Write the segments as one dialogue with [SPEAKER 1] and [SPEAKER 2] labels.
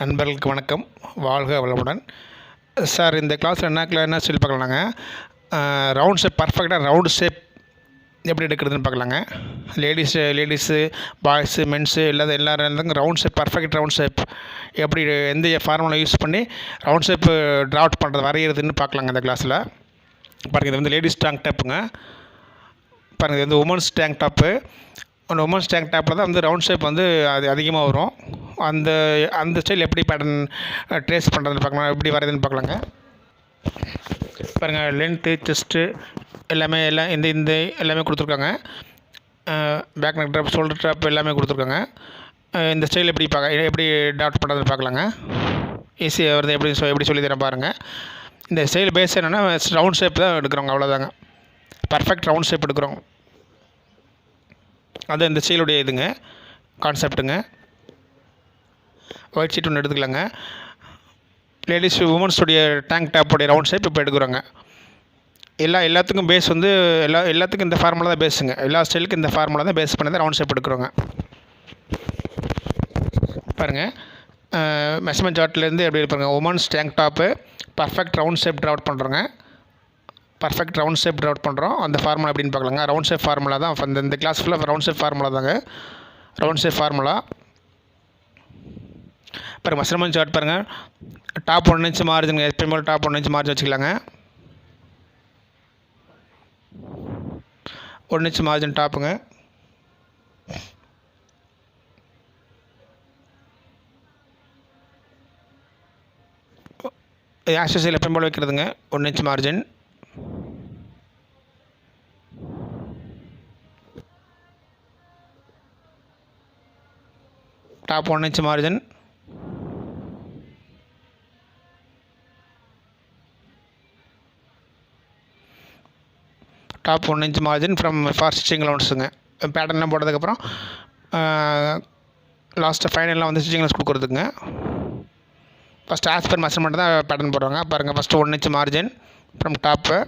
[SPEAKER 1] நண்பர்களுக்கு வணக்கம். வாழ்க வளமுடன். சார் இந்த கிளாஸில் என்ன கிளா என்ன சொல்லி பார்க்கலாங்க? ரவுண்ட் ஷேப் பர்ஃபெக்டாக ரவுண்ட் ஷேப் எப்படி எடுக்கிறதுன்னு பார்க்கலாங்க. லேடிஸு லேடிஸு பாய்ஸு மென்ஸு இல்லாத எல்லாரும் round shape perfect round shape எப்படி எந்த ஃபார்முலா யூஸ் பண்ணி ரவுண்ட் ஷேப்பு ட்ராஃப்ட் பண்ணுறது வரைகிறதுன்னு பார்க்கலாங்க இந்த கிளாஸில் பாருங்கள் இது வந்து லேடிஸ் டேங்க் டாப்புங்க பாருங்கள் இது வந்து உமன்ஸ் டேங்க் டாப்பு அந்த உமன்ஸ் டேங்க் டாப்பில் தான் வந்து ரவுண்ட் ஷேப் வந்து அது அதிகமாக வரும். அந்த அந்த ஸ்டைல் எப்படி பேட்டர்ன் ட்ரேஸ் பண்ணுறதுன்னு பார்க்கலாம். எப்படி வரையுதுன்னு பார்க்கலாங்க. பாருங்கள் லென்த்து செஸ்ட்டு எல்லாமே எல்லாம் இந்த இந்த எல்லாமே கொடுத்துருக்காங்க. Back neck drop shoulder drop எல்லாமே கொடுத்துருக்காங்க. இந்த ஸ்டைல் எப்படி பார்க்க எப்படி டாட் பண்ணுறதுன்னு பார்க்கலாங்க. ஈஸியாக வருது எப்படி சொ எப்படி சொல்லி தரேன் பாருங்கள் இந்த ஸ்டைல் பேஸ் என்னென்னா ரவுண்ட் ஷேப் தான் எடுக்கிறோங்க அவ்வளோதாங்க பர்ஃபெக்ட் ரவுண்ட் ஷேப் எடுக்கிறோம். அது இந்த ஸ்டைலுடைய இதுங்க கான்செப்ட்டுங்க ஒயிட் ஷீட் ஒன்று எடுத்துக்கலாங்க. லேடிஸ் உமன்ஸுடைய டேங்க் டாப்புடைய ரவுண்ட் ஷேப் இப்போ எடுக்கிறோங்க. எல்லா எல்லாத்துக்கும் பேஸ் வந்து எல்லா எல்லாத்துக்கும் இந்த ஃபார்முலா தான் பேஸுங்க எல்லா ஸ்டைலுக்கும் இந்த ஃபார்முலா தான் பேஸ் பண்ணி தான் ரவுண்ட் ஷேப் எடுக்கிறோங்க. பாருங்கள் மெஷர்மெண்ட் சார்ட்லேருந்து எப்படி பாருங்கள் women's tank top perfect round shape draft பண்ணுறோங்க பர்ஃபெக்ட் ரவுண்ட் ஷேப் ட்ராவட் பண்ணுறோம் அந்த ஃபார்முலா அப்படின்னு பார்க்கலாங்க. ரவுண்ட் ஷேப் ஃபார்முலா தான். இந்த இந்த கிளாஸ் ஃபுல்லாக ரவுண்ட் ஷேப் ஃபார்முலா தாங்க. ரவுண்ட் ஷேப் ஃபார்முலா பாருங்கள் மஸ்ரமன் சார்ட் பாருங்கள் டாப் ஒன் இன்ச் மார்ஜின் எப்பயும் போல் டாப் ஒன் இன்ச் மார்ஜின் வச்சுக்கலாங்க. ஒன் இன்ச் மார்ஜின் டாப்புங்க ஆக்சஸில் எப்பயும் போல் வைக்கிறதுங்க. One inch margin top one inch margin top one inch margin from for stitching லோன்ஸுங்க பேட்டர்ன்லாம் போட்டதுக்கப்புறம் லாஸ்ட்டு ஃபைனலாக வந்து ஸ்டிச்சிங் லவுன்ஸ் கொடுக்குறதுங்க ஃபஸ்ட்டு ஆஸ் பர் மெஷர்மெண்ட் தான் பேட்டர்ன் போடுவாங்க. பாருங்கள் first one inch margin from top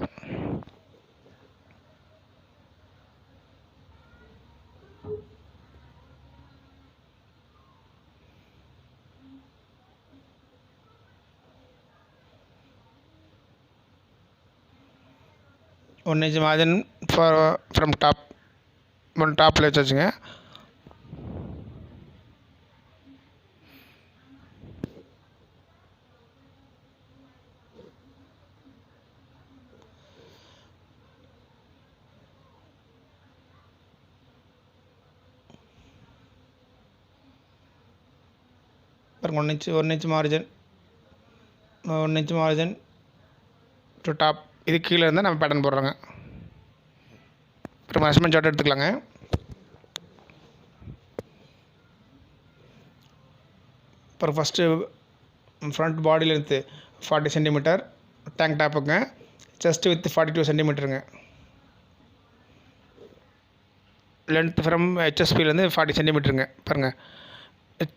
[SPEAKER 1] one inch margin for from top one டாப்பில் வச்சு வச்சுங்க பாருங்க one inch one inch margin one inch margin to top இது கீழே இருந்தால் நம்ம பேட்டர்ன் போடுறோங்க. அப்புறம் மெஷர்மெண்ட் சார்ட் எடுத்துக்கலாங்க. அப்புறம் first front body length forty centimeter tank டாப்புங்க chest with forty two சென்டிமீட்டருங்க லென்த் ஃப்ரம் ஹெச்எஸ்பிலேருந்து ஃபார்ட்டி சென்டிமீட்டருங்க பாருங்கள்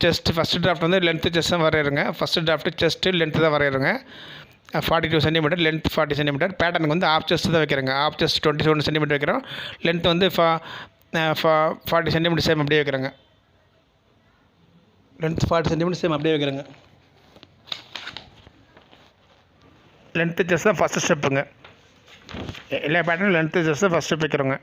[SPEAKER 1] செஸ்ட் ஃபஸ்ட்டு டிராஃப்ட் வந்து லென்த்து செஸ்ட் தான் வரையிறங்க. ஃபஸ்ட்டு டிராஃப்ட்டு செஸ்ட்டு லென்த்து தான் வரையிறங்க. Forty two centimeter length forty centimeter பேட்டர்னுக்கு வந்து ஆஃப் செஸ்ட் தான் வைக்கிறேங்க. Half chest twenty seven centimeter வைக்கிறோம். லென்த் வந்து ஃபா ஃபார்ட்டி சென்டிமீட்டர் சேம் அப்படியே வைக்கிறேங்க. லென்த் ஃபார்ட்டி சென்டிமீட்டர் சேம் அப்படியே வைக்கிறேங்க. லென்த்து செஸ் தான் ஃபஸ்ட்டு ஸ்டெப்புங்க எல்லா பேட்டர்னும் லென்த்து செஸ் தான் ஃபஸ்ட் ஸ்டெப் வைக்கிறோங்க.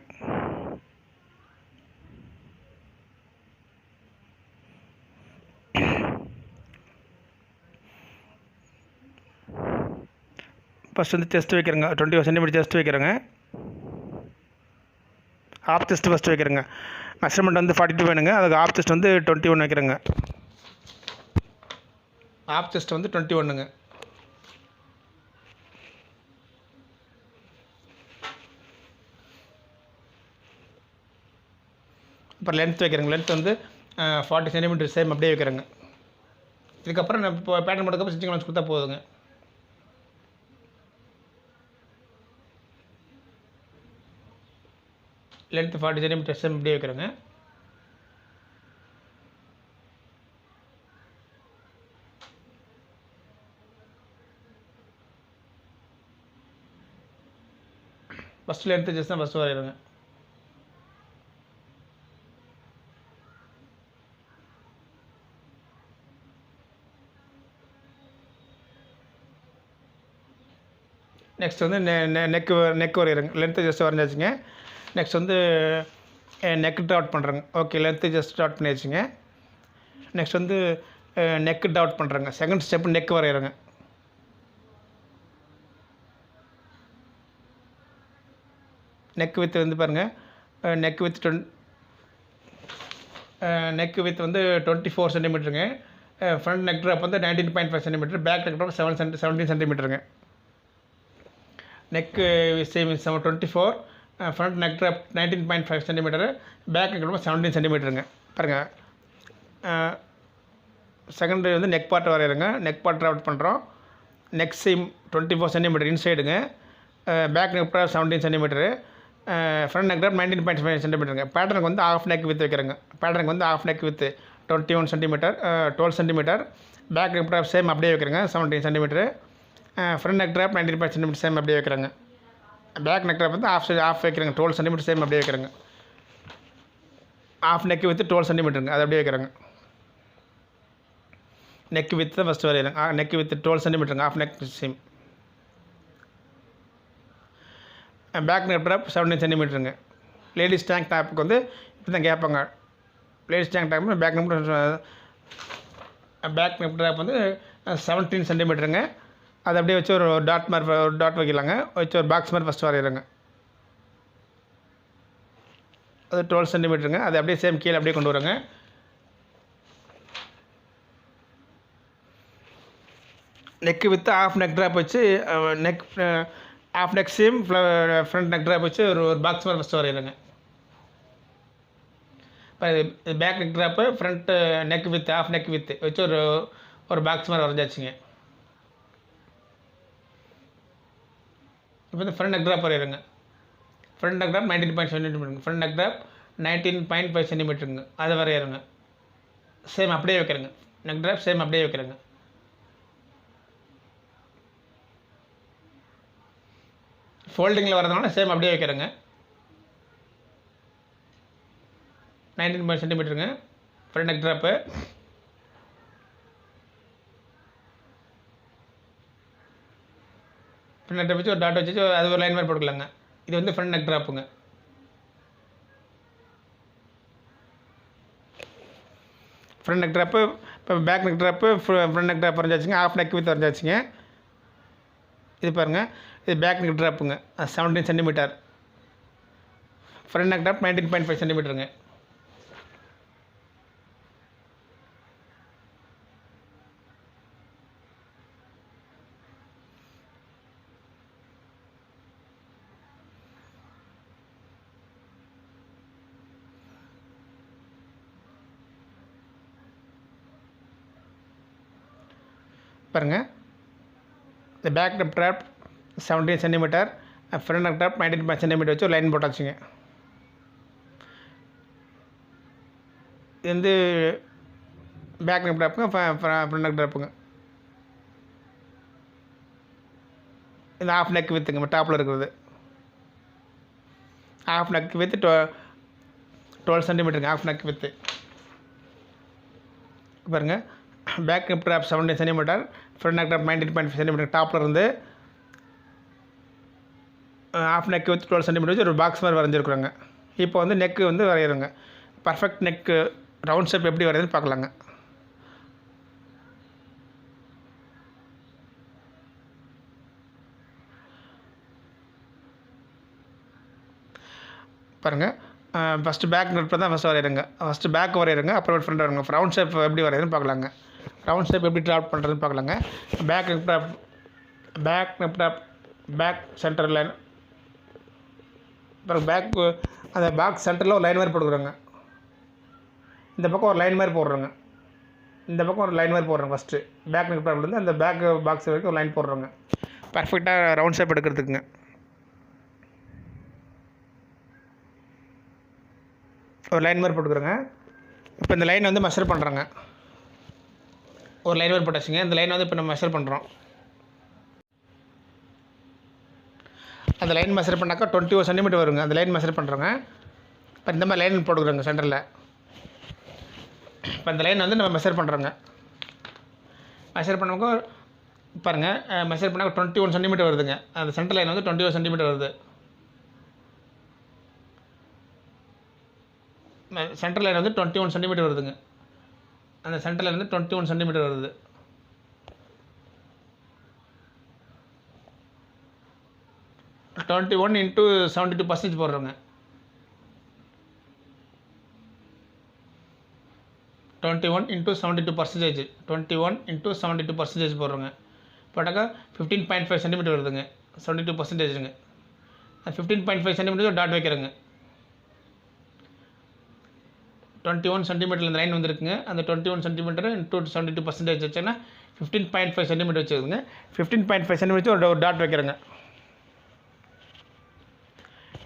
[SPEAKER 1] ஃபஸ்ட் வந்து செஸ்ட் வைக்கிறேங்க. டுவெண்ட்டி சென்டிமீட்டர் செஸ்ட் வைக்கிறேங்க. ஆஃப் செஸ்ட் ஃபஸ்ட்டு வைக்கிறேங்க. மெஷர்மெண்ட் வந்து ஃபார்ட்டி டூ வேணுங்க. அதுக்கு ஆப் செஸ்ட் வந்து டுவெண்ட்டி ஒன் வைக்கிறேங்க. ஆஃப் செஸ்ட் வந்து டுவெண்ட்டி ஒன்றுங்க அப்புறம் லென்த் வைக்கிறேங்க. லென்த் வந்து ஃபார்ட்டி சென்டிமீட்டர் சேம் அப்படியே வைக்கிறேங்க. இதுக்கப்புறம் நான் இப்போ பேட்டர்ன் போட்டதுக்கப்புறம் ஸ்டிச்சிங் கொடுத்தா போதுங்க. லென்த் ஃபார்ட்டி சென்டிமீட்டர் செம் இப்படியே வைக்கிறோங்க. ஃபஸ்ட்டு லென்த்து செஸ் தான் ஃபஸ்ட்டு வரையிடுங்க நெக்ஸ்ட் வந்து நெ நெக் நெக் வரையிறங்க. லென்த்து ஜஸ்ட் வரைஞ்சாச்சுங்க. நெக்ஸ்ட் வந்து நெக் டாட் பண்ணுறேங்க ஓகே லென்த்து ஜஸ்ட் டாட் பண்ணி வச்சுங்க. நெக்ஸ்ட் வந்து நெக்கு டாட் பண்ணுறேங்க செகண்ட் ஸ்டெப் நெக் வரைகிறேங்க நெக் வித் வந்து பாருங்கள் நெக் வித் டொன் நெக் வித் வந்து டுவெண்ட்டி ஃபோர் சென்டிமீட்டருங்க ஃப்ரண்ட் நெக் ட்ராப் வந்து nineteen point five centimetre back neck drop seven சென்டி seventeen சென்டிமீட்டருங்க neck same seven twenty four front neck drop nineteen point five centimeter back neck drop seventeen சென்டிமீட்டருங்க பாருங்கள் secondary வந்து neck part வரையிறங்க. Neck part travel பண்ணுறோம் neck seam twenty four centimeter இன்சைடுங்க back neck drop seventeen centimeter front neck drop nineteen point five சென்டிமீட்டருங்க பேட்டர்னுக்கு வந்து half neck with வைக்கிறேங்க. பேட்டர்னுக்கு வந்து half neck width twenty one centimeter twelve centimeter back neck drop same அப்படியே வைக்கிறேங்க. Seventeen centimeter front neck drop nineteen point centimeter same அப்படியே வைக்கிறேங்க. Back neck வந்து ஆஃப் ஆஃப் வைக்கிறேங்க. டுவெல் சென்டிமீட்டர் சேம் அப்படியே வைக்கிறேங்க. ஆஃப் நெக் வித்து டுவெல் சென்டிமீட்டருங்க அது அப்படியே வைக்கிறேங்க. நெக் வித்து தான் ஃபஸ்ட்டு வரையிறேங்க neck with twelve சென்டிமீட்டருங்க half neck same back neck drop seventeen சென்டிமீட்டருங்க ladies tank டாப்புக்கு வந்து இப்படி தான் கேட்பாங்க ladies tank top back neck back neck drop வந்து செவன்டீன் சென்டிமீட்டருங்க அதை அப்படியே வச்சு ஒரு டாட் மாதிரி ஒரு டாட் வைக்கலாங்க. வச்சு ஒரு பாக்ஸ் மாதிரி ஃபஸ்ட்டு வரைகிறேங்க அது டுவெல் சென்டிமீட்டருங்க அது அப்படியே சேம் கீழே அப்படியே கொண்டு வரங்க. Neck width half neck drop வச்சு neck half neck same front neck drop வச்சு ஒரு ஒரு பாக்ஸ் மாதிரி ஃபஸ்ட்டு வரைகிறேங்க இப்போ back neck drop front neck width half neck width வச்சு ஒரு ஒரு பாக்ஸ் மாதிரி வரைஞ்சாச்சுங்க. இப்போ வந்து ஃப்ரண்ட் அக்ராப் வரையிறங்க front neck nineteen point சென்டிமீட்டருங்க front neck nineteen point five சென்டிமீட்டருங்க அதை வரையிறங்க. சேம் அப்படியே வைக்கிறேங்க. நெக்ராப் சேம் அப்படியே வைக்கிறேங்க. ஃபோல்டிங்கில் வரதுனால சேம் அப்படியே வைக்கிறேங்க. Nineteen point சென்டிமீட்டருங்க front neck drop front neck வச்சு ஒரு டாட் வச்சு அது ஒரு லைன் மாதிரி போட்டுக்கலாங்க. இது வந்து ஃப்ரண்ட் நெக் ட்ராப்புங்க ஃப்ரண்ட் நெக் ட்ராப்பு இப்போ back neck drop front neck drop வரைஞ்சாச்சுங்க half neck with வரைஞ்சாச்சுங்க. இது பாருங்கள் இது back neck ட்ராப்புங்க seventeen centimeter front neck drop nineteen point five சென்டிமீட்டருங்க பாருங்கள் இந்த back neck drop seventeen centimeter front neck drop nineteen point centimeter வச்சு line போட்டாச்சுங்க இது வந்து பேக் நெக் ட்ராப்புங்க ஃப்ரண்ட் நெக் ட்ராப்புங்க இந்த ஆஃப் நெக் வித்துங்க டாப்பில் இருக்கிறது. ஆஃப் நெக் வித்து டுவ டுவெல் சென்டிமீட்டருங்க ஆஃப் நெக் வித்து பாருங்கள் back neck drop seventeen centimeter front neck drop nineteen point centimeter டாப்பில் இருந்து half neck width twelve centimeter வச்சு ஒரு பாக்ஸ் மாதிரி வரைஞ்சிருக்குறோங்க. இப்போ வந்து நெக்கு வந்து வரைகிறோங்க பர்ஃபெக்ட் நெக்கு ரவுண்ட் ஷேப் எப்படி வரையுதுன்னு பார்க்கலாங்க. பாருங்கள் ஃபஸ்ட்டு பேக் நெட் தான் ஃபஸ்ட்டு வரையிறங்க. ஃபஸ்ட்டு பேக் வரையிறங்க அப்புறம் ஃப்ரண்ட் வருங்க ரவுண்ட் ஷேப் எப்படி வரையுதுன்னு பார்க்கலாங்க. ரவுண்ட் ஷேப் எப்படி ட்ராப் பண்ணுறதுன்னு பார்க்கலாங்க. Back neck drop back neck drop back center line அப்புறம் பேக் அந்த பேக் சென்டரில் ஒரு லைன் மாதிரி போட்டுக்கிறோங்க. இந்த பக்கம் ஒரு லைன் மாதிரி போடுறோங்க. இந்த பக்கம் ஒரு லைன் மாதிரி போடுறோங்க ஃபஸ்ட்டு பேக் நெப்டாப்லேருந்து அந்த பேக் பாக்ஸ் வரைக்கும் ஒரு லைன் போடுறோங்க. பர்ஃபெக்டாக ரவுண்ட் ஷேப் எடுக்கிறதுக்குங்க. ஒரு லைன் மாதிரி போட்டுக்கிறோங்க. இப்போ இந்த லைன் வந்து மெஷர் பண்ணுறேங்க ஒரு லைன் மாதிரி போட்டாச்சுங்க. இந்த லைன் வந்து இப்போ நம்ம மெஷர் பண்ணுறோம் அந்த லைன் மெஷர் பண்ணாக்கா டுவெண்ட்டி ஒரு சென்டிமீட்டர் வருங்க. அந்த லைன் மெஷர் பண்ணுறோங்க இப்போ இந்த மாதிரி லைன் போட்டுக்கிறோங்க சென்டரில் இப்போ இந்த லைன் வந்து நம்ம மெஷர் பண்ணுறோங்க மெஷர் பண்ணவங்க பாருங்கள் மெஷர் பண்ணால் டுவெண்ட்டி ஒன் சென்டிமீட்டர் வருதுங்க. அந்த சென்டர் லைன் வந்து டுவெண்ட்டி ஒன் சென்டிமீட்டர் வருது. சென்டர் லைன் வந்து டுவெண்ட்டி ஒன் சென்டிமீட்டர் வருதுங்க. அந்த சென்டர்லேருந்து டுவெண்ட்டி ஒன் சென்டிமீட்டர் வருது. Twenty one into seventy two percentage போடுறோங்க twenty one into seventy two percentage twenty one into seventy two percentage போடுறோங்க போட்டாக்கா fifteen point five centimetre வருதுங்க. Seventy two பர்சன்டேஜுங்க fifteen point five centimeter dot வைக்கிறேங்க twenty one centimetre இந்த line வந்துருக்குங்க. அந்த twenty one centimeter to seventy two percentage வச்சுன்னா fifteen point five centimetre வச்சுருக்குங்க fifteen point five centimetre ஒரு dot வைக்கிறேங்க.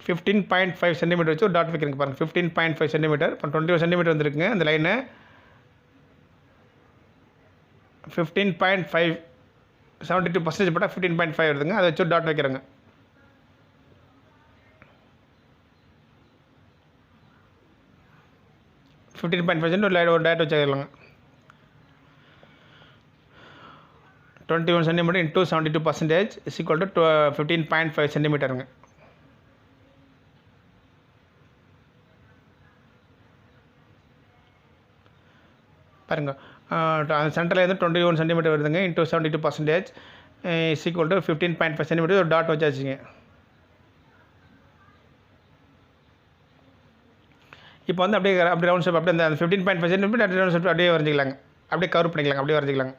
[SPEAKER 1] Fifteen point five centimetre வச்சு ஒரு டாட் வைக்கிறேங்க பாருங்கள் ஃபிஃப்டீன் பாயிண்ட் ஃபைவ் சென்டிமீட்டர் இப்போ டுவெண்ட்டி ஒன் சென்டிமீட்டர் வந்துருக்குங்க. அந்த line fifteen point five seventy two percentage போட்டால் ஃபிஃப்டீன் பாயிண்ட் ஃபைவ் வருதுங்க. அதை வச்சு ஒரு டாட் வைக்கிறேங்க. ஃபிஃப்டீன் பாயிண்ட் ஃபைவ் ஒரு லைட் ஒரு டேட் வச்சுக்கலாங்க. Twenty one centimeter into seventy two percentage is equal to fifteen point five சென்டிமீட்டருங்க பாருங்கள் சென்டரில் இருந்து டுவெண்ட்டி ஒன் சென்டிமீட்டர் வருதுங்க into seventy two percentage is equal to fifteen point five centimeter ஒரு dot வச்சாச்சுங்க. இப்போ வந்து அப்படியே அப்படியே ரவுண்ட் ஷேப் அப்படியே அந்த ஃபிஃப்டீன் பாயிண்ட் ஃபைவ் சென்டிமீட்டர் அப்படியே ரவுண்ட் ஷேப் அப்படியே வரைஞ்சிக்கலாங்க. அப்படியே கவர் பண்ணிக்கலாங்க அப்படியே வரைஞ்சிக்கலாங்க.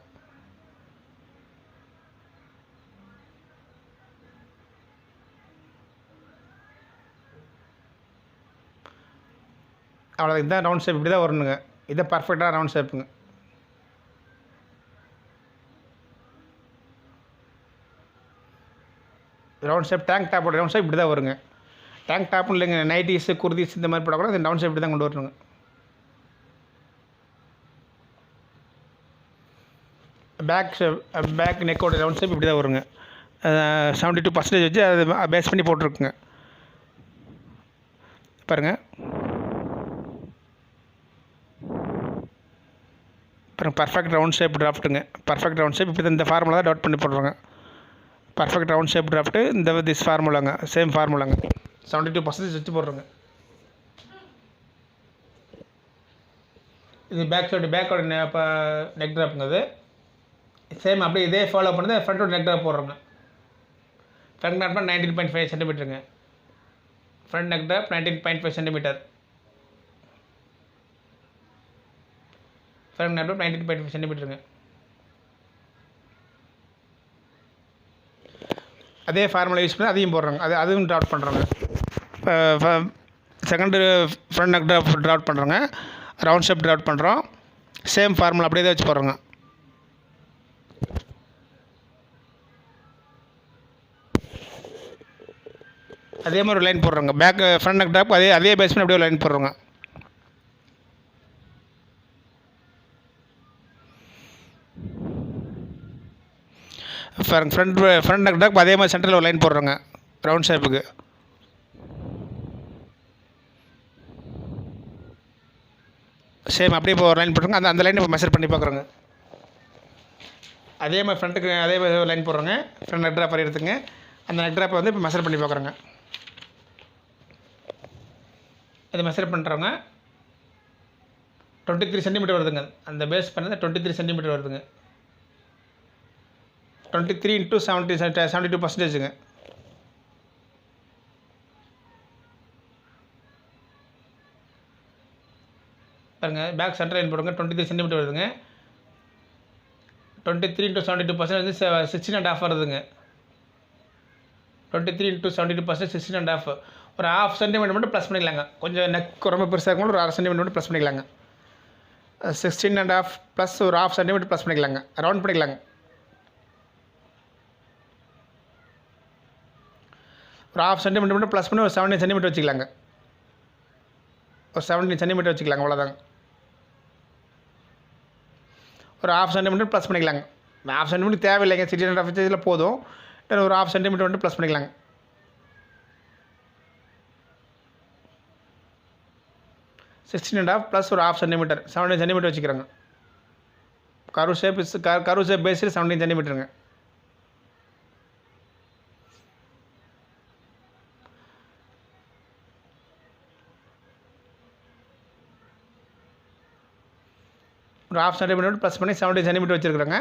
[SPEAKER 1] அவ்வளோ இதுதான் ரவுண்ட் ஷேப் இப்படி தான் வரணுங்க. இதான் பர்ஃபெக்டாக round ஷேப்புங்க round shape tank top round shape இப்படி தான் வருங்க. டேங்க் டாப்னு இல்லைங்க நைட்டிஸ் குர்திஸ் இந்த மாதிரி போட கூட இந்த ரவுண்ட் ஷேப் இப்படி தான் கொண்டு வரணுங்க. பேக் ஷேப் பேக் நெக்கோட ரவுண்ட் ஷேப் இப்படி தான் வருங்க. செவன்ட்டி டூ பர்சன்டேஜ் வச்சு அதை பேஸ் பண்ணி போட்டிருக்குங்க. பாருங்கள் அப்புறம் பர்ஃபெக்ட் ரவுண்ட் ஷேப் ட்ராஃப்ட்டுங்க பர்ஃபெக்ட் ரவுண்ட் ஷேப் இப்படி இந்த ஃபார்முலா தான் டவுட் பண்ணி போடுறோங்க பர்ஃபெக்ட் ரவுண்ட் ஷேப் ட்ராஃப்ட்டு இந்த திஸ் ஃபார்முலாங்க சேம் ஃபார்முலாங்க செவன்ட்டி டூ பர்சன்டேஜ் வச்சு போடுறோங்க. இது பேக் சைடு பேக்கோட இப்போ நெக் ட்ராப்புங்க சேம் அப்படியே இதே ஃபாலோ பண்ணது ஃப்ரண்ட்டோட neck drop போடுறோங்க front neck nineteen point five சென்டிமீட்டருங்க front neck drop nineteen point five centimeter front neck drop nineteen point five சென்டிமீட்டருங்க அதே ஃபார்முலா யூஸ் பண்ணி அதையும் போடுறாங்க. அது அதுவும் ட்ராட் பண்ணுறாங்க second front neck drop draft பண்ணுறோங்க ரவுண்ட் ஷேப் ட்ராட் பண்ணுறோம் சேம் ஃபார்முலா அப்படியே தான் வச்சு போடுறோங்க. அதே மாதிரி ஒரு லைன் போடுறோங்க. பேக் ஃப்ரண்ட் நெக் ட்ராப் அதே அதே பேஸ் பண்ணி அப்படியே லைன் போடுறோங்க. ஃப்ரண்ட் ஃப்ரண்ட் நெக் ட்ராப் அதே மாதிரி சென்டரில் ஒரு லைன் போடுறோங்க. ரவுண்ட் ஷேப்புக்கு சேம் அப்படியே இப்போ ஒரு லைன் போட்டுருங்க அந்த அந்த லைன் இப்போ மெஷர் பண்ணி பார்க்குறோங்க. அதே மாதிரி ஃப்ரண்ட்டுக்கு அதே மாதிரி லைன் போடுறோங்க. ஃப்ரண்ட் நெக் ட்ராப் எடுத்துங்க. அந்த நெக் ட்ராப்பை வந்து இப்போ மெஷர் பண்ணி பார்க்குறோங்க. அது மெஷர் பண்ணுறவங்க டுவெண்ட்டி த்ரீ சென்டிமீட்டர் வருதுங்க. அந்த பேஸ் பண்ணது டுவெண்ட்டி த்ரீ சென்டிமீட்டர் வருதுங்க. Twenty three into seventy seventy two பர்சன்டேஜுங்க பாருங்கள் பேக் சென்டர் லைன் போடுங்க டுவெண்ட்டி த்ரீ சென்டிமீட்டர் வருதுங்க. Twenty three into seventy two percent வந்து சிக்ஸ்டின் அண்ட் ஆஃப் வருதுங்க. Twenty three into seventy two percent sixteen and half ஒரு half centimetre மட்டும் plus பண்ணிக்கலாங்க. கொஞ்சம் neck ரொம்ப பெருசாக இருக்கும் ஒரு அரை சென்டிமீட்டர் மட்டும் ப்ளஸ் பண்ணிக்கலாங்க. சிக்ஸ்டீன் அண்ட் ஆஃப் ப்ளஸ் ஒரு ஹாஃப் சென்டிமீட்டர் ப்ளஸ் பண்ணிக்கலாங்க. ரவுண்ட் பண்ணிக்கலாங்க. ஒரு ஹாஃப் சென்டிமீட்டர் மட்டும் ப்ளஸ் பண்ணி ஒரு செவன்டீன் சென்டிமீட்டர் வச்சுக்கலாங்க. ஒரு செவன்டீன் சென்டிமீட்டர் வச்சுக்கலாங்க அவ்வளோதாங்க ஒரு ஆஃப் சென்டிமீட்டர் ப்ளஸ் பண்ணிக்கலாங்க. ஆஃப் சென்டிமீட்டர் தேவையில்லைங்க சிக்ஸ்டீன் அண்ட் ஆஃப் இதில் போதும். இல்லை ஒரு ஆஃப் சென்டிமீட்டர் வந்து ப்ளஸ் பண்ணிக்கலாங்க. சிக்ஸ்டீன் அண்ட் ஆஃப் ப்ளஸ் ஒரு ஹாஃப் சென்டிமீட்டர் செவன்டீன் சென்டிமீட்டர் வச்சுக்கிறாங்க. Curve shape is curve shape பேஸில் செவன்டீன் சென்டிமீட்டருங்க ஒரு ஹாஃப் சென்டிமீட்டர் ப்ளஸ் பண்ணி செவன்ட்டி சென்டிமீட்டர் வச்சுருக்குறேங்க.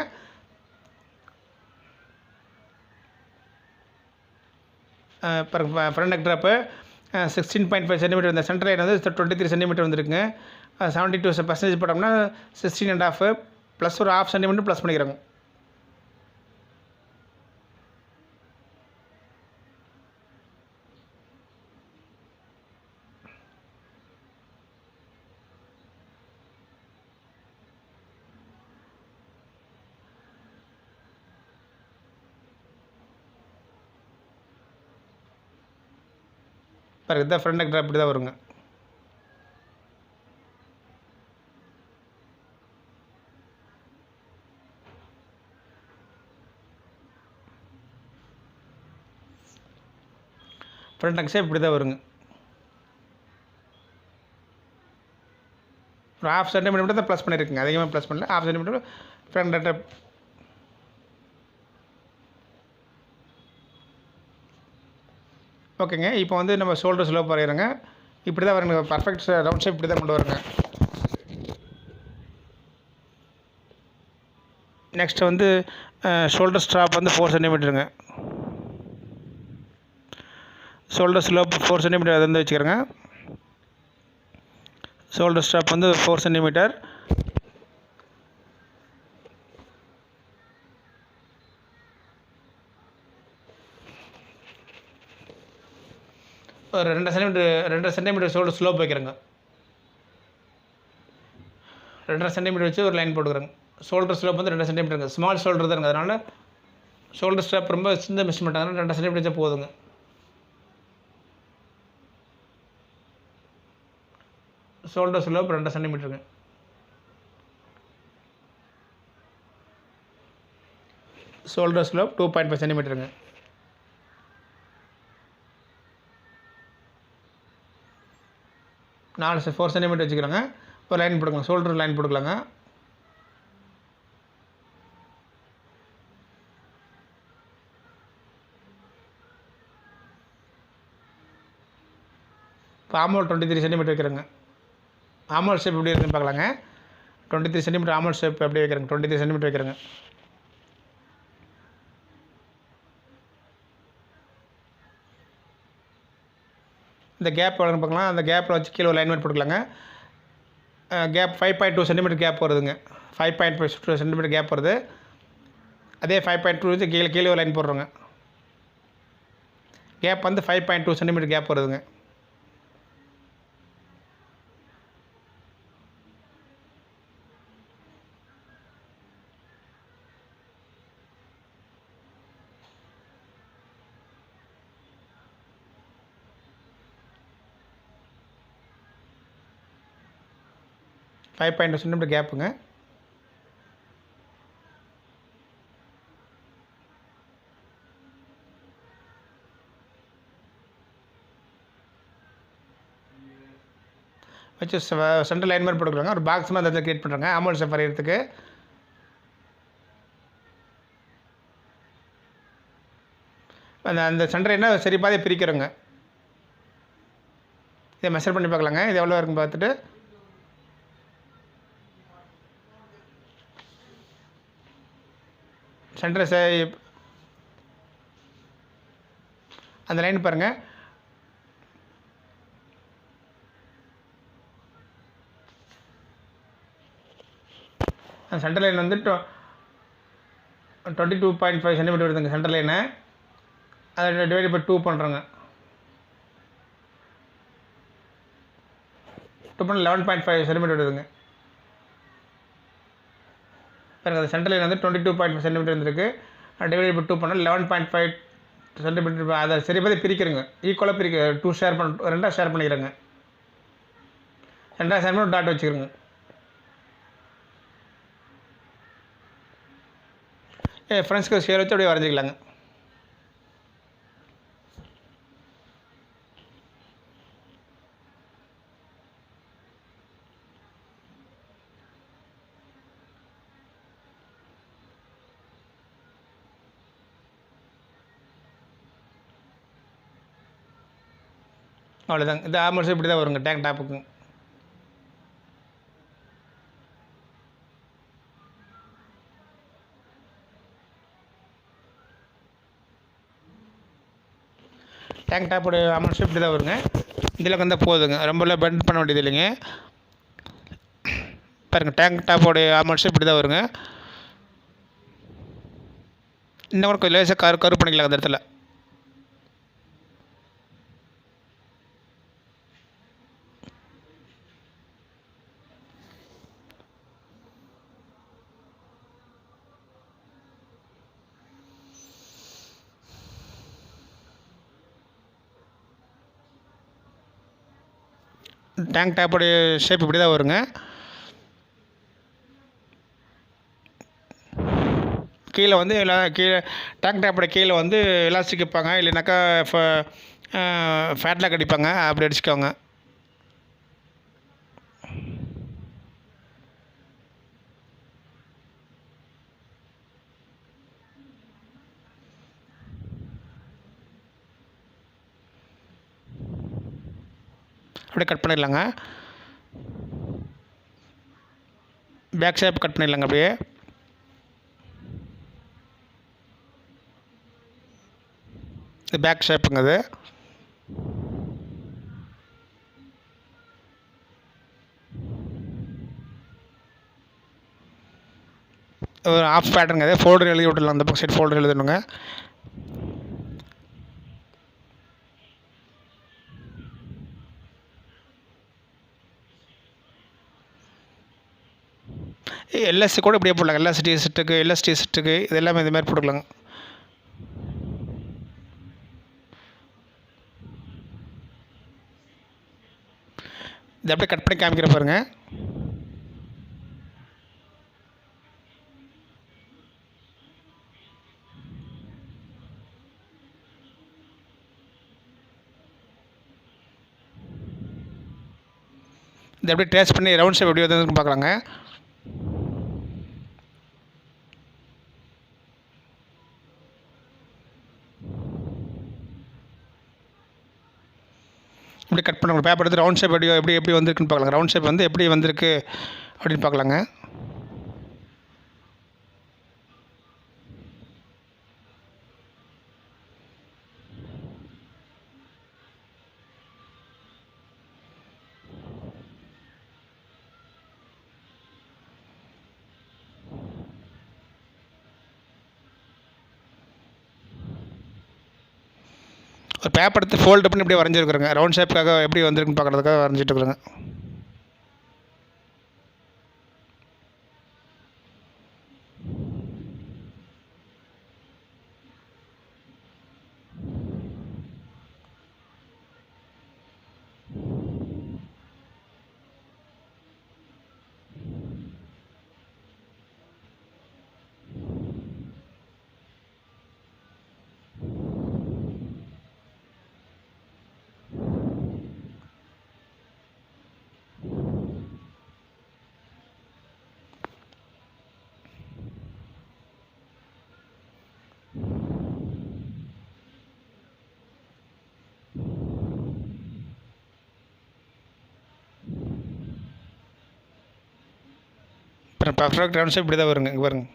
[SPEAKER 1] பாருங்க front neck drop sixteen point five centimeter இந்த சென்டர் லைன் வந்து டுவெண்ட்டி த்ரீ சென்டிமீட்டர் வந்துருக்குங்க. செவன்ட்டி டூ பர்சன்டேஜ் போட்டோம்னா சிக்ஸ்டீன் அண்ட் ஹாஃப் ப்ளஸ் ஒரு ஹாஃப் சென்டிமீட்டர் ப்ளஸ் பண்ணிக்கிறோங்க. பாருங்க இதான் ஃப்ரண்ட் நெக் ட்ராப் இப்படி தான் வருங்க. ஃப்ரண்ட் நெக் ஷேப் இப்படி தான் வருங்க. ஒரு ஹாஃப் சென்டிமீட்டர் மட்டும் தான் ப்ளஸ் பண்ணியிருக்குங்க அதிகமாக ப்ளஸ் பண்ணல. ஹாஃப் சென்டிமீட்டர் ஃப்ரண்ட் ட்ராப் ஓகேங்க இப்போ வந்து நம்ம ஷோல்டர் ஸ்லோப் வரைகிறோங்க இப்படி தான் வரணுங்க பர்ஃபெக்ட் ரவுண்ட் ஷேப் இப்படி தான் கொண்டு வருங்க. நெக்ஸ்ட் வந்து ஷோல்டர் ஸ்ட்ராப் வந்து ஃபோர் சென்டிமீட்டருங்க ஷோல்டர் ஸ்லோப் ஃபோர் சென்டிமீட்டர் அது வந்து வச்சுக்கிறேங்க. ஷோல்டர் ஸ்ட்ராப் வந்து ஃபோர் சென்டிமீட்டர் ஒரு ரெண்டு சென்டிமீட்டர் ரெண்டரை சென்டிமீட்டர் ஷோல்டர் ஸ்லோப் வைக்கிறேங்க. ரெண்டரை சென்டிமீட்டர் வச்சு ஒரு லைன் போட்டுக்கிறேங்க. ஷோல்டர் ஸ்லோப் வந்து ரெண்டு சென்டிமீட்டருங்க. ஸ்மால் ஷோல்டர் தானுங்க. அதனால் ஷோல்டர் ஸ்டாப் ரொம்ப சின்ன மெஷர்மெண்ட் அதனால் ரெண்டு சென்டிமீட்டர் வச்சா போதுங்க. ஷோல்டர் ஸ்லோப் ரெண்டு சென்டிமீட்டருங்க. Shoulder slope two point five சென்டிமீட்டருங்க. நாலு ஃபோர் சென்டிமீட்டர் வச்சுக்கிறாங்க ஒரு லைன் போட்டுக்கலாம். ஷோல்டர் லைன் போட்டுக்கலாங்க. இப்போ ஆமோல் டுவெண்ட்டி த்ரீ சென்டிமீட்டர் வைக்கிறேங்க ஆமோல் ஷேப் எப்படி இருக்குன்னு பார்க்கலாங்க. Twenty three centimeter armhole shape எப்படி வைக்கிறேங்க? டுவெண்ட்டி த்ரீ சென்டிமீட்டர் வைக்கிறேங்க. இந்த கேப் வளர்ந்து பார்க்கலாம். அந்த கேப்பில் வச்சு கீழே ஒரு லைன் மாதிரி போட்டுக்கலாங்க. Gap five point two centimetre gap வருதுங்க. Five point five two centimetre gap வருது. அதே ஃபைவ் பாயிண்ட் டூ வச்சு கீழே கீழே ஒரு லைன் போடுறோங்க. கேப் வந்து five point two centimeter gap வருதுங்க. ஃபைவ் பாயிண்ட் சென்டிமீட்டர் கேப்புங்க வச்சு சென்ட்ரல் லைன் மாதிரி போட்டுக்கிறாங்க ஒரு பாக்ஸ் மாதிரி அந்த இடத்துல க்ரியேட் பண்ணுறாங்க அமௌண்ட் செஃப் வரைகிறதுக்கு அந்த அந்த சென்டர் என்ன சரி பாதையை பிரிக்கிறோங்க. இதை மெஷர் பண்ணி பார்க்கலாங்க. இது எவ்வளோ இருக்குன்னு பார்த்துட்டு. சென்டர் சே அந்த லைன் பாருங்கள் அந்த சென்டர் லைன் வந்து டொ twenty two point five centimetre வருதுங்க சென்டர் லைனை அதை டிவைட் பை டூ பண்ணுறோங்க டூ பண்ண லெவன் பாயிண்ட் ஃபைவ் சென்டிமீட்டர் வருதுங்க. எனக்கு அந்த சென்டரில் வந்து twenty two point five centimetre இருந்திருக்கு டிவைட் பை டூ பண்ணால் லெவன் பாயிண்ட் ஃபைவ் சென்டிமீட்டர் அதை சரி பார்த்து பிரிக்கிறேங்க. ஈக்குவலாக பிரிக்க டூ ஷேர் பண்ண ரெண்டாக ஷேர் பண்ணிக்கிறேங்க. ரெண்டாக ஷேர் பண்ணி டாட் வச்சுக்கிறேங்க. ஏ ஃப்ரெண்ட்ஸ்க்கு ஷேர் வச்சு அப்படியே வரைஞ்சிக்கலாங்க. அவ்வளோதாங்க இந்த ஆம்புலன்ஸ் இப்படி தான் வருங்க டேங்க் டாப்புக்கு டேங்க் டாப்போட அமௌண்ட் இப்படி தான் வருங்க. இதில் வந்தால் போதுங்க. ரொம்பலாம் பெண்ட் பண்ண வேண்டியது இல்லைங்க. பாருங்கள் டேங்க் டாப்போடைய அமௌண்ட்ஸ் இப்படி தான் வருங்க. இன்னும் கூட கொஞ்சம் லேசாக கரு கரு பண்ணிக்கலாம் அந்த இடத்துல. டேங்க் டேப்போடைய ஷேப் இப்படி தான் வருங்க. கீழே வந்து எல்லா கீழே டேங்க் டேப்போட கீழே வந்து எலாஸ்டிக் வைப்பாங்க இல்லைனாக்கா ஃபேட்லாக் அடிப்பாங்க அப்படி அடிச்சுக்கோங்க. அப்படியே கட் பண்ணிடலாங்க. பேக் ஷேப் கட் பண்ணிடலாங்க அப்படியே. இது பேக் ஷேப்புங்க இது. ஒரு ஆஃப் பேட்டர்னுங்க அது ஃபோல்டர் எழுதி விட்டுலாம் அந்த பக்கம் சைடு ஃபோல்டர் எழுதணுங்க. எல்எஸ்சி கூட இப்படியே போடலாம் எல்எஸ்டி செட்டுக்கு எல்எஸ்டி செட்டுக்கு இது எல்லாமே இந்த மாதிரி போட்டுக்கலாங்க. இது அப்படியே கட் பண்ணி காமிக்கிற பாருங்க. இது அப்படியே டேஸ்ட் பண்ணி ரவுண்ட் ஷேப் எப்படி வந்து பார்க்கலாங்க. இப்படி பேப்பர் எடுத்து ரவுண்ட் ஷேப் எப்படி எப்படி எப்படி வந்திருக்குன்னு பார்க்கலாம். ரவுண்ட் ஷேப் வந்து எப்படி வந்திருக்கு அப்படின்னு பார்க்கலாங்க. ஒரு பேப்பர் எடுத்து ஃபோல்டு பண்ணி இப்படி வரைஞ்சிருக்குறேங்க. ரவுண்ட் ஷேப்புக்காக எப்படி வந்திருக்குன்னு பார்க்குறதுக்காக வரைஞ்சிட்டு இருக்கிறேங்க பர்ஃபெக்ட் ரவுண்ட் ஷேப் இப்படி தான் வருங்க இங்கே பாருங்க.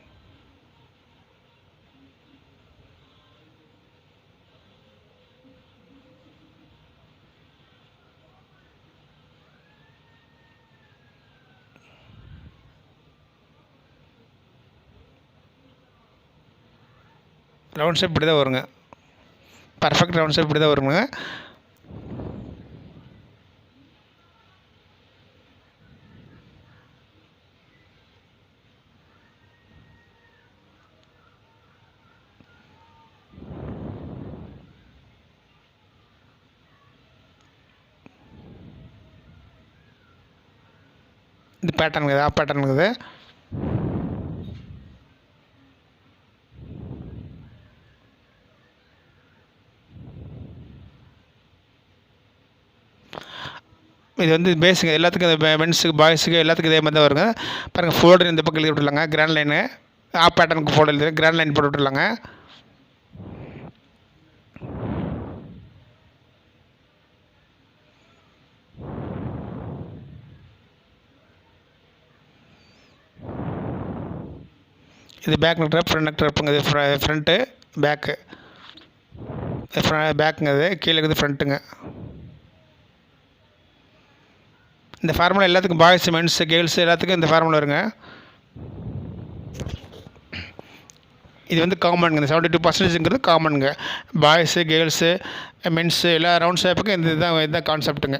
[SPEAKER 1] ரவுண்ட் ஷேப் இப்படி தான் வருங்க. பர்ஃபெக்ட் ரவுண்ட் ஷேப் இப்படி தான் வருங்க. பேட்டர்ன் இருக்குது இது பேட்டர்ன் இருக்குது. இது வந்து பேஸுங்க எல்லாத்துக்கும் இந்த மென்ஸுக்கு பாய்ஸுக்கு எல்லாத்துக்கும் இதே மாதிரி தான் வருங்க. பாருங்கள் ஃபோல்டர் இந்த பக்கம் எழுதி விட்டுருலாங்க கிராண்ட் லைனு ஆஃப் பேட்டர்னுக்கு ஃபோல்டர் எழுதி கிராண்ட் லைன் போட்டு விட்டுருலாங்க இது back neck drop front neck ட்ராப்புங்க இது ஃப்ரண்ட்டு பேக்கு பேக்குங்க அது கீழே இருக்குது ஃப்ரண்ட்டுங்க இந்த ஃபார்முலா எல்லாத்துக்கும் பாய்ஸ் மென்ஸ் கேர்ள்ஸ் எல்லாத்துக்கும் இந்த ஃபார்முலா வருங்க. இது வந்து காமனுங்க இந்த செவன்ட்டி டூ பர்சன்டேஜுங்கிறது காமனுங்க பாய்ஸு கேர்ள்ஸு மென்ஸு எல்லா ரவுண்ட் ஷேப்புக்கும் இந்த இதுதான் இதுதான் கான்செப்ட்டுங்க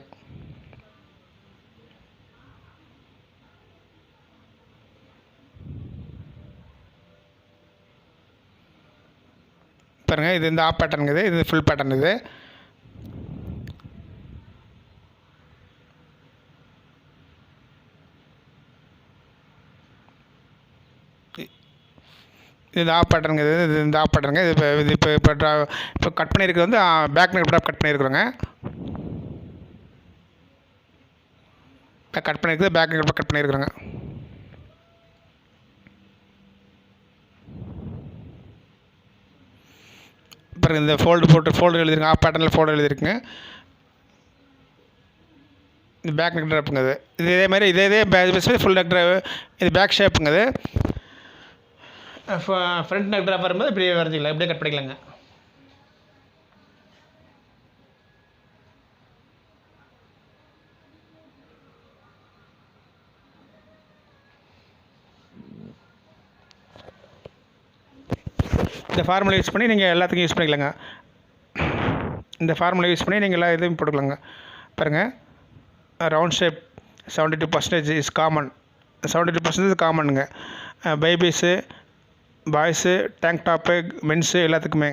[SPEAKER 1] பாருங்கள் இது இந்த ஆப் பேட்டர்ன் இது இது ஃபுல் பேட்டர்ன் இது இது ஆப் பேட்டர்ன் இது இது இந்த ஆப் பேட்டர்னுங்க இது இப்போ இது இப்போ இப்போ ட்ரா- இப்போ கட் பண்ணியிருக்கிறது வந்து பேக் நெக் ட்ராப் கட் பண்ணியிருக்கிறோங்க இப்போ கட் பண்ணியிருக்கிறது பேக் நெக் கட் பண்ணியிருக்கிறோங்க அப்புறம் இந்த ஃபோல்டு போட்டு ஃபோல்டு எழுதிருங்க. ஆஃப் பேட்டர்னில் ஃபோல்டு எழுதிருக்குங்க. இது பேக் நெக் ட்ராப்புங்க இது. இது இதே மாதிரி இதே இதே ஃபுல் நெக் ட்ராப் இது பேக் ஷேப்புங்க இது. ஃப்ரண்ட் நெக் ட்ராப் வரும்போது இப்படியே வரைஞ்சிக்கலாம். இப்படியே கட் பண்ணிக்கலாங்க. இந்த ஃபார்முலா யூஸ் பண்ணி நீங்கள் எல்லாத்துக்கும் யூஸ் பண்ணிக்கலாங்க. இந்த ஃபார்முலா யூஸ் பண்ணி நீங்கள் எல்லா இதுவும் போட்டுக்கலாங்க. பாருங்கள் round shape seventy two percentage is common seventy two percentage காமனுங்க babies boys tank top mens எல்லாத்துக்குமே.